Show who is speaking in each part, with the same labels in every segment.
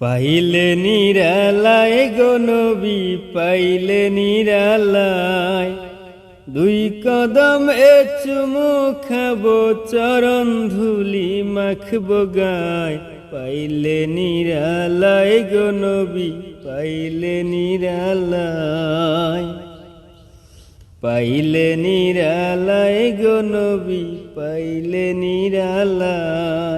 Speaker 1: পাইলে নিরালায় গো নবী, পাইলে নিরালায়। দুই কদম এ চুমু খাব, চরণ ধুলি মাখব গায়। পাইলে নিরালায় গো নবী, পাইলে নিরালায়। পাইলে নিরালায় গো নবী, পাইলে নিরালায়।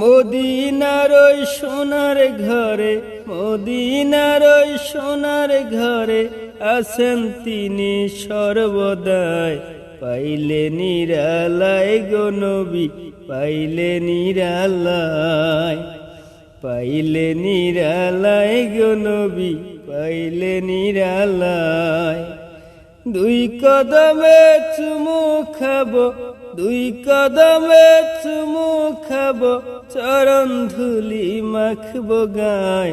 Speaker 1: মদিনার ওই সোনার ঘরে, মদিনার ওই সোনার ঘরে আছেন তিনি সর্বদায় পাইলে নিরালায় গো নবী, পাইলে নিরালায়। পাইলে নিরালায় গো নবী, পাইলে নিরালায়। দুই কদমে চুমু খাব দুই কদমে চুমু খাব চরণ ধুলি মাখবো গায়।